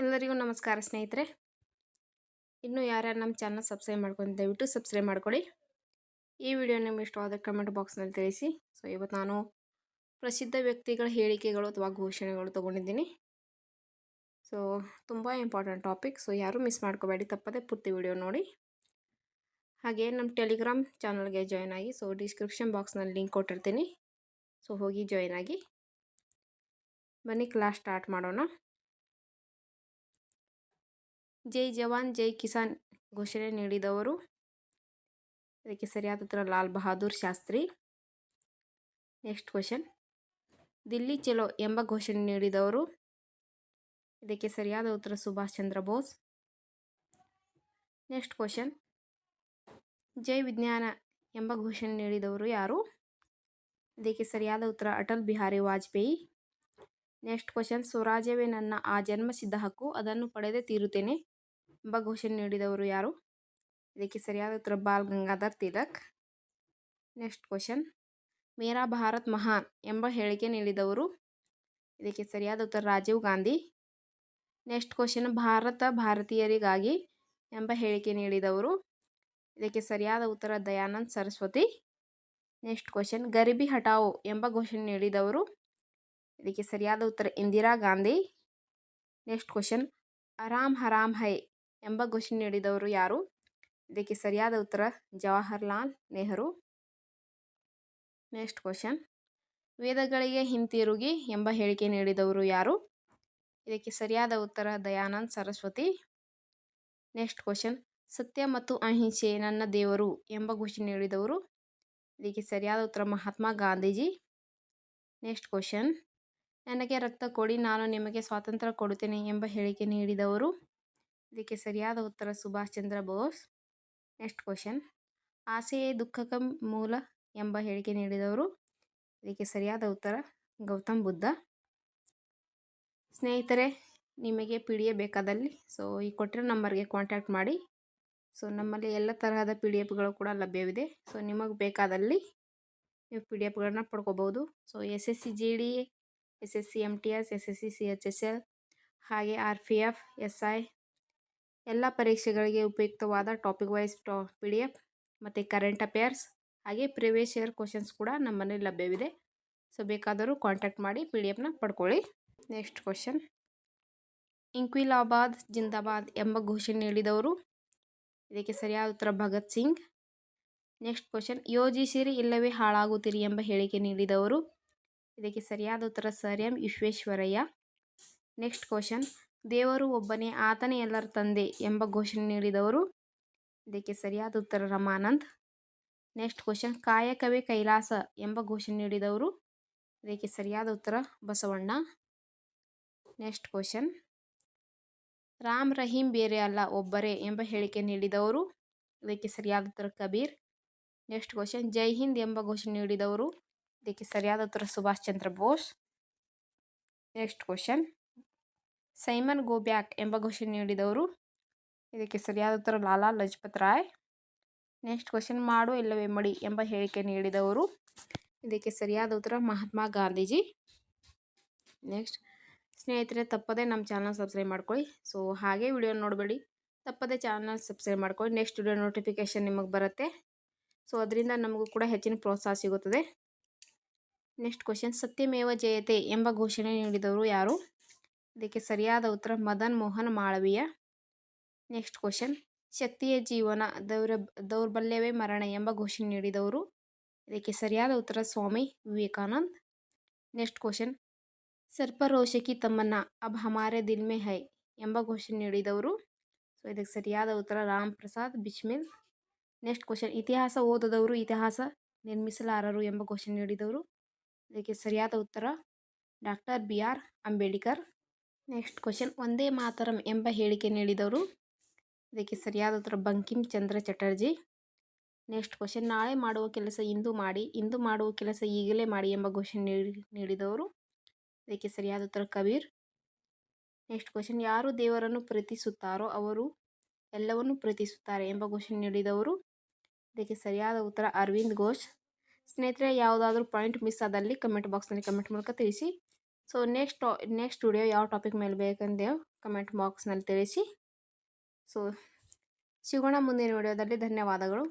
ಎಲ್ಲರಿಗೂ ನಮಸ್ಕಾರ ಸ್ನೇಹಿತರೆ. ಇನ್ನೂ ಯಾರ್ಯಾರು ನಮ್ಮ ಚಾನಲ್ ಸಬ್ಸ್ಕ್ರೈಬ್ ಮಾಡ್ಕೊಂಡು ದಯವಿಟ್ಟು ಸಬ್ಸ್ಕ್ರೈಬ್ ಮಾಡ್ಕೊಳ್ಳಿ. ಈ ವಿಡಿಯೋ ನಿಮ್ಗೆ ಇಷ್ಟವಾದ ಕಮೆಂಟ್ ಬಾಕ್ಸ್ನಲ್ಲಿ ತಿಳಿಸಿ. ಸೊ ಇವತ್ತು ನಾನು ಪ್ರಸಿದ್ಧ ವ್ಯಕ್ತಿಗಳ ಹೇಳಿಕೆಗಳು ಅಥವಾ ಘೋಷಣೆಗಳು ತೊಗೊಂಡಿದ್ದೀನಿ. ಸೊ ತುಂಬ ಇಂಪಾರ್ಟೆಂಟ್ ಟಾಪಿಕ್ ಸೊ ಯಾರೂ ಮಿಸ್ ಮಾಡ್ಕೋಬೇಡಿ, ತಪ್ಪದೆ ಪೂರ್ತಿ ವಿಡಿಯೋ ನೋಡಿ. ಹಾಗೆ ನಮ್ಮ ಟೆಲಿಗ್ರಾಮ್ ಚಾನಲ್ಗೆ ಜಾಯ್ನ್ ಆಗಿ ಸೊ ಡಿಸ್ಕ್ರಿಪ್ಷನ್ ಬಾಕ್ಸ್ನಲ್ಲಿ ಲಿಂಕ್ ಕೊಟ್ಟಿರ್ತೀನಿ. ಸೊ ಹೋಗಿ ಜಾಯ್ನ್ ಆಗಿ. ಬನ್ನಿ ಕ್ಲಾಸ್ ಸ್ಟಾರ್ಟ್ ಮಾಡೋಣ. ಜೈ ಜವಾನ್, ಜೈ ಕಿಸಾನ್ ಘೋಷಣೆ ನೀಡಿದವರು. ಇದಕ್ಕೆ ಸರಿಯಾದ ಉತ್ತರ ಲಾಲ್ ಬಹದ್ದೂರ್ ಶಾಸ್ತ್ರಿ. ನೆಕ್ಸ್ಟ್ ಕ್ವಶನ್ ದಿಲ್ಲಿ ಚಲೋ ಎಂಬ ಘೋಷಣೆ ನೀಡಿದವರು. ಇದಕ್ಕೆ ಸರಿಯಾದ ಉತ್ತರ ಸುಭಾಷ್ ಚಂದ್ರ ಬೋಸ್. ನೆಕ್ಸ್ಟ್ ಕ್ವಶನ್ ಜೈ ವಿಜ್ಞಾನ ಎಂಬ ಘೋಷಣೆ ನೀಡಿದವರು ಯಾರು? ಇದಕ್ಕೆ ಸರಿಯಾದ ಉತ್ತರ ಅಟಲ್ ಬಿಹಾರಿ ವಾಜಪೇಯಿ. ನೆಕ್ಸ್ಟ್ ಕ್ವಶನ್ ಸ್ವರಾಜ್ಯವೇ ನನ್ನ ಆ ಜನ್ಮಸಿದ್ಧ ಹಕ್ಕು. ಅದನ್ನು ಪಡೆದೇ ತೀರುತ್ತೇನೆ ಎಂಬ ಘೋಷಣೆ ನೀಡಿದವರು ಯಾರು? ಇದಕ್ಕೆ ಸರಿಯಾದ ಉತ್ತರ ಬಾಲ್ ಗಂಗಾಧರ್ ತಿಲಕ್. ನೆಕ್ಸ್ಟ್ ಕ್ವಶನ್ ಮೇರಾ ಭಾರತ್ ಮಹಾನ್ ಎಂಬ ಹೇಳಿಕೆ ನೀಡಿದವರು. ಇದಕ್ಕೆ ಸರಿಯಾದ ಉತ್ತರ ರಾಜೀವ್ ಗಾಂಧಿ. ನೆಕ್ಸ್ಟ್ ಕ್ವಶನ್ ಭಾರತ ಭಾರತೀಯರಿಗಾಗಿ ಎಂಬ ಹೇಳಿಕೆ ನೀಡಿದವರು. ಇದಕ್ಕೆ ಸರಿಯಾದ ಉತ್ತರ ದಯಾನಂದ್ ಸರಸ್ವತಿ. ನೆಕ್ಸ್ಟ್ ಕ್ವಶನ್ ಗರಿಬಿ ಹಟಾವೋ ಎಂಬ ಘೋಷಣೆ ನೀಡಿದವರು. ಇದಕ್ಕೆ ಸರಿಯಾದ ಉತ್ತರ ಇಂದಿರಾ ಗಾಂಧಿ ನೆಕ್ಸ್ಟ್ ಕ್ವಶನ್ ಅರಾಮ್ ಹರಾಮ್ ಹೈ ಎಂಬ ಘೋಷಣೆ ನೀಡಿದವರು ಯಾರು ಇದಕ್ಕೆ ಸರಿಯಾದ ಉತ್ತರ ಜವಾಹರ್ಲಾಲ್ ನೆಹರು ನೆಕ್ಸ್ಟ್ ಕ್ವಶನ್ ವೇದಗಳಿಗೆ ಹಿಂತಿರುಗಿ ಎಂಬ ಹೇಳಿಕೆ ನೀಡಿದವರು ಯಾರು? ಇದಕ್ಕೆ ಸರಿಯಾದ ಉತ್ತರ, ದಯಾನಂದ್ ಸರಸ್ವತಿ. ನೆಕ್ಸ್ಟ್ ಕ್ವಶನ್ ಸತ್ಯ ಮತ್ತು ಅಹಿಂಸೆ ನನ್ನ ದೇವರು ಎಂಬ ಘೋಷಣೆ ನೀಡಿದವರು. ಇದಕ್ಕೆ ಸರಿಯಾದ ಉತ್ತರ, ಮಹಾತ್ಮ ಗಾಂಧೀಜಿ. ನೆಕ್ಸ್ಟ್ ಕ್ವಶನ್ ನನಗೆ ರಕ್ತ ಕೊಡಿ, ನಾನು ನಿಮಗೆ ಸ್ವಾತಂತ್ರ್ಯ ಕೊಡುತ್ತೇನೆ ಎಂಬ ಹೇಳಿಕೆ ನೀಡಿದವರು. ಇದಕ್ಕೆ ಸರಿಯಾದ ಉತ್ತರ ಸುಭಾಷ್ ಚಂದ್ರ ಬೋಸ್. Next question. ಆಸೆಯೇ ದುಃಖಕ ಮೂಲ ಎಂಬ ಹೇಳಿಕೆ ನೀಡಿದವರು. ಇದಕ್ಕೆ ಸರಿಯಾದ ಉತ್ತರ ಗೌತಮ್ ಬುದ್ಧ. ಸ್ನೇಹಿತರೆ, ನಿಮಗೆ ಪಿ ಡಿ ಎಫ್ ಬೇಕಾದಲ್ಲಿ, ಸೊ ಈ ಕೊಟ್ಟಿರೋ ನಂಬರ್ಗೆ ಕಾಂಟ್ಯಾಕ್ಟ್ ಮಾಡಿ. ಸೊ ನಮ್ಮಲ್ಲಿ ಎಲ್ಲ ತರಹದ ಪಿ ಡಿ ಎಫ್ಗಳು ಕೂಡ ಲಭ್ಯವಿದೆ. ಸೊ ನಿಮಗೆ ಬೇಕಾದಲ್ಲಿ ನೀವು ಪಿ ಡಿ ಎಫ್ಗಳನ್ನ ಪಡ್ಕೋಬೋದು. So S S C G D S S C M T S S S C C H S L ಹಾಗೆ R P F S I ಎಲ್ಲ ಪರೀಕ್ಷೆಗಳಿಗೆ ಉಪಯುಕ್ತವಾದ ಟಾಪಿಕ್ ವೈಸ್ ಟಾ ಪಿ ಡಿ ಎಫ್ ಮತ್ತು current affairs ಹಾಗೆ previous year questions ಕೂಡ ನಮ್ಮಲ್ಲಿ ಲಭ್ಯವಿದೆ ಸೊ ಬೇಕಾದರೂ ಕಾಂಟ್ಯಾಕ್ಟ್ ಮಾಡಿ ಪಿ ಡಿ ಎಫ್ನ ಪಡ್ಕೊಳ್ಳಿ ನೆಕ್ಸ್ಟ್ ಕ್ವಶನ್ ಇಂಕ್ವಿಲಾಬಾದ್ ಜಿಂದಾಬಾದ್ ಎಂಬ ಘೋಷಣೆ ನೀಡಿದವರು ಇದಕ್ಕೆ ಸರಿಯಾದ ಉತ್ತರ ಭಗತ್ ಸಿಂಗ್ ನೆಕ್ಸ್ಟ್ ಕ್ವಶನ್ ಯೋಜಿಸಿರಿ ಇಲ್ಲವೇ ಹಾಳಾಗುತ್ತೀರಿ ಎಂಬ ಹೇಳಿಕೆ ನೀಡಿದವರು ಇದಕ್ಕೆ ಸರಿಯಾದ ಉತ್ತರ sir M Visvesvaraya. Next question. ದೇವರು ಒಬ್ಬನೇ ಆತನೇ ಎಲ್ಲರ ತಂದೆ ಎಂಬ ಘೋಷಣೆ ನೀಡಿದವರು. ಇದಕ್ಕೆ ಸರಿಯಾದ ಉತ್ತರ ರಮಾನಂದ್. Next question. ಕಾಯಕವೇ ಕೈಲಾಸ ಎಂಬ ಘೋಷಣೆ ನೀಡಿದವರು. ಇದಕ್ಕೆ ಸರಿಯಾದ ಉತ್ತರ ಬಸವಣ್ಣ. Next question. ರಾಮ್ ರಹೀಂ ಬೇರೆ ಅಲ್ಲ, ಒಬ್ಬರೇ ಎಂಬ ಹೇಳಿಕೆ ನೀಡಿದವರು. ಇದಕ್ಕೆ ಸರಿಯಾದ ಉತ್ತರ ಕಬೀರ್. Next question. ಜೈ ಹಿಂದ್ ಎಂಬ ಘೋಷಣೆ ನೀಡಿದವರು. ಇದಕ್ಕೆ ಸರಿಯಾದ ಉತ್ತರ Subhash Chandra Bose next question Simon go back ಎಂಬ ಘೋಷಣೆ ನೀಡಿದವರು ಇದಕ್ಕೆ ಸರಿಯಾದ ಉತ್ತರ ಲಾಲಾ ಲಜಪತ್ ರಾಯ್ ನೆಕ್ಸ್ಟ್ ಕ್ವಶನ್ ಮಾಡು ಇಲ್ಲವೇ ಮಡಿ ಎಂಬ ಹೇಳಿಕೆ ನೀಡಿದವರು ಇದಕ್ಕೆ ಸರಿಯಾದ ಉತ್ತರ ಮಹಾತ್ಮ ಗಾಂಧೀಜಿ ನೆಕ್ಸ್ಟ್ ಸ್ನೇಹಿತರೆ ತಪ್ಪದೆ ನಮ್ಮ ಚಾನಲ್ ಸಬ್ಸ್ಕ್ರೈಬ್ ಮಾಡ್ಕೊಳ್ಳಿ ಸೊ ಹಾಗೆ ವಿಡಿಯೋ ನೋಡಬೇಡಿ. ತಪ್ಪದೆ ಚಾನಲ್ ಸಬ್ಸ್ಕ್ರೈಬ್ ಮಾಡ್ಕೊಳ್ಳಿ ನೆಕ್ಸ್ಟ್ ವಿಡಿಯೋ ನೋಟಿಫಿಕೇಷನ್ ನಿಮಗೆ ಬರುತ್ತೆ. ಸೊ ಅದರಿಂದ ನಮಗೂ ಕೂಡ ಹೆಚ್ಚಿನ ಪ್ರೋತ್ಸಾಹ ಸಿಗುತ್ತದೆ. ನೆಕ್ಸ್ಟ್ ಕ್ವಶನ್, ಸತ್ಯಮೇವ ಜಯತೆ ಎಂಬ ಘೋಷಣೆ ನೀಡಿದವರು ಯಾರು? ಇದಕ್ಕೆ ಸರಿಯಾದ ಉತ್ತರ ಮದನ್ ಮೋಹನ್ ಮಾಳವೀಯ. ನೆಕ್ಸ್ಟ್ ಕ್ವಶನ್, ಶಕ್ತಿಯ ಜೀವನ ದೌರ ದೌರ್ಬಲ್ಯವೇ ಮರಣ ಎಂಬ ಘೋಷಣೆ ನೀಡಿದವರು. ಇದಕ್ಕೆ ಸರಿಯಾದ ಉತ್ತರ ಸ್ವಾಮಿ ವಿವೇಕಾನಂದ್. ನೆಕ್ಸ್ಟ್ ಕ್ವಶನ್, ಸರ್ಪರೋಷಕಿ ತಮ್ಮನ್ನ ಅಬ್ ಹಮಾರೆ ದಿಲ್ ಮೇ ಹೈ ಎಂಬ ಘೋಷಣೆ ನೀಡಿದವರು. ಸೊ, ಇದಕ್ಕೆ ಸರಿಯಾದ ಉತ್ತರ ರಾಮ್ ಪ್ರಸಾದ್ ಬಿಷ್ಮಿಲ್ ನೆಕ್ಸ್ಟ್ ಕ್ವಶನ್, ಇತಿಹಾಸ ಓದದವರು ಇತಿಹಾಸ ನಿರ್ಮಿಸಲಾರರು ಎಂಬ ಘೋಷಣೆ ನೀಡಿದವರು. ಇದಕ್ಕೆ ಸರಿಯಾದ ಉತ್ತರ doctor B R Ambedkar. Next question, ಒಂದೇ ಮಾತರಂ ಎಂಬ ಹೇಳಿಕೆ ನೀಡಿದವರು. ಇದಕ್ಕೆ ಸರಿಯಾದ ಉತ್ತರ ಬಂಕಿಮ್ ಚಂದ್ರ ಚಟರ್ಜಿ. ನೆಕ್ಸ್ಟ್ ಕ್ವಶನ್, ನಾಳೆ ಮಾಡುವ ಕೆಲಸ ಇಂದು ಮಾಡಿ, ಇಂದು ಮಾಡುವ ಕೆಲಸ ಈಗಲೇ ಮಾಡಿ ಎಂಬ ಘೋಷಣೆ ನೀಡಿ ನೀಡಿದವರು. ಇದಕ್ಕೆ ಸರಿಯಾದ ಉತ್ತರ ಕಬೀರ್. ನೆಕ್ಸ್ಟ್ ಕ್ವಶನ್, ಯಾರು ದೇವರನ್ನು ಪ್ರೀತಿಸುತ್ತಾರೋ ಅವರು ಎಲ್ಲವನ್ನು ಪ್ರೀತಿಸುತ್ತಾರೆ ಎಂಬ ಘೋಷಣೆ ನೀಡಿದವರು. ಇದಕ್ಕೆ ಸರಿಯಾದ ಉತ್ತರ ಅರವಿಂದ್ ಘೋಷ್. ಸ್ನೇಹಿತರೆ, ಯಾವುದಾದ್ರೂ ಪಾಯಿಂಟ್ ಮಿಸ್ ಆದಲ್ಲಿ ಕಮೆಂಟ್ ಬಾಕ್ಸ್ನಲ್ಲಿ ಕಮೆಂಟ್ ಮೂಲಕ ತಿಳಿಸಿ. ಸೊ ನೆಕ್ಸ್ಟ್ ನೆಕ್ಸ್ಟ್ ವಿಡಿಯೋ ಯಾವ ಟಾಪಿಕ್ ಮೇಲೆ ಬೇಕಂದೇವು ಕಮೆಂಟ್ ಬಾಕ್ಸ್ನಲ್ಲಿ ತಿಳಿಸಿ. ಸೊ ಸಿಗೋಣ ಮುಂದಿನ ವಿಡಿಯೋದಲ್ಲಿ ಧನ್ಯವಾದಗಳು.